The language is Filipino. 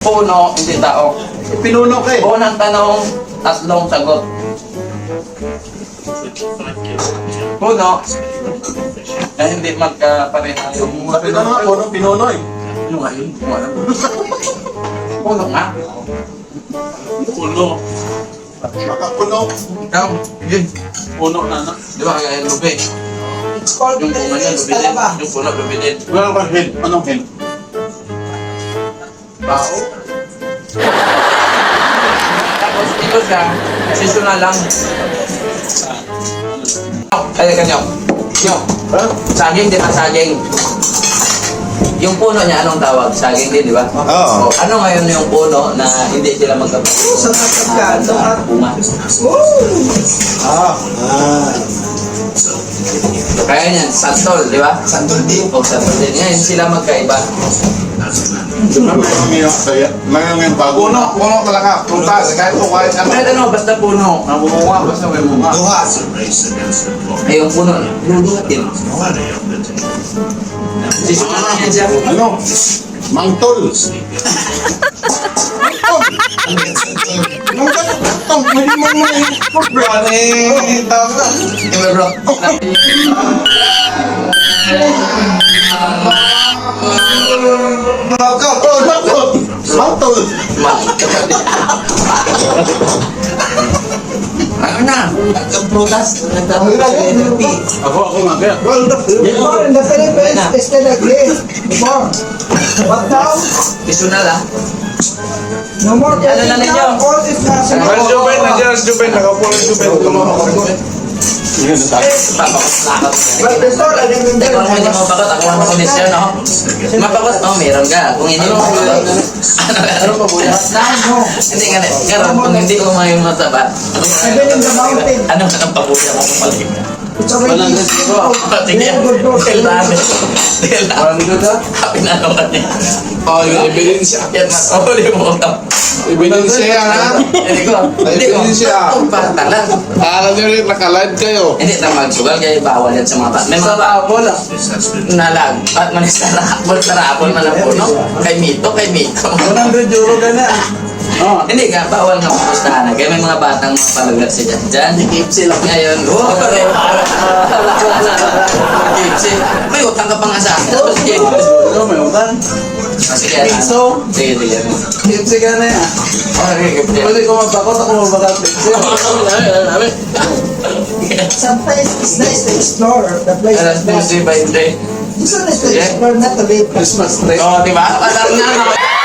Puno, hindi tao. Pinuno ka eh. Unang tanong, tatlong sagot. Puno, na hindi magkapareha yung Sabi na nga, puno, pinuno eh. Ano nga yun? Alam. Puno nga. Puno. Makapuno. Ikaw, yun. Puno na na. Di ba kaya lubi? It's called Yung puno niya, lubi din. Yung puno, lubi din. Wala kang hen. Anong hen? Bao. Tapos ito siya, seasonal lang. Kaya kanyo. Yo, Ha? saging di ba saging? Yung puno niya, anong tawag? Saging din, di ba? Oo. O, ano ngayon yung puno na hindi sila magkapatid? Sa matagka, sa mat- Bunga. Ah. Ah. Kaya niyan, santol, di ba? Santol din. O, santol din. Ngayon sila magkaiba. Yung. Mayroon yung bago. Puno, puno talaga. Prutas, kahit po kahit ano. Kahit ano, basta puno. Nabumunga, basta may bunga. Duha. Ay, yung puno, luluhat. Seasonal lang yan siya. Ano? Mangtol. Mangtol. Hindi mo mo Ano eh, tawag na. Yung bro. Mangtol. Ano na? Ang prutas. Nagtatapos sa NLP. Ako, ako nga kaya. Before in the Philippines, like this. Before. But now, Seasonal ah. no more Ano na ninyo? All is national. Mas Juben, nandiyan si Juben. Nakapulo si Juben. Tumama ko. Papakos na ako. But before, I remember. Kung hindi mo bakot, ako ang kondisyon, no? Mapakos, oh, meron ka. Kung hindi mo bakot, ano pa buya? Hindi nga, karon, kung hindi ko may mountain. ano ka ng pabuya mo kung mali? It's already Walang resibo. Patingin. Very good bro. Dahil dami. Dahil na. Ka niya. Oh, yung ebidensya. Yan, mas huli mo ka. Ebidensya yan, ha? Hindi ko. Ko. Ebidensya. Ang bata lang. Alam niyo rin, nakalive kayo. Hindi na magsugal kaya bawal yan sa mga bata. May mga Apple, ah. nalag. At manis na rakapol sa rapol man ang puno. Kay Mito, kay Mito. 100 euro ka na. Oh. Hindi ka, bawal nga pupustahan. Kaya may mga batang mga palagat siya dyan. Dyan, kipsi lang ngayon. Oh, pare. Utang ka pa nga sa akin. Tapos kipsi. Ano, may utang? Ah, Sige, ano? Piso? Sige, sige. Kipsi ka na yan. Pwede ko mabakot, ako. Kipsi. Sometimes it's nice to explore the place. Alas 12 ba hindi? It's nice to explore, not to live. Christmas tree. Oo, di ba? Alam no?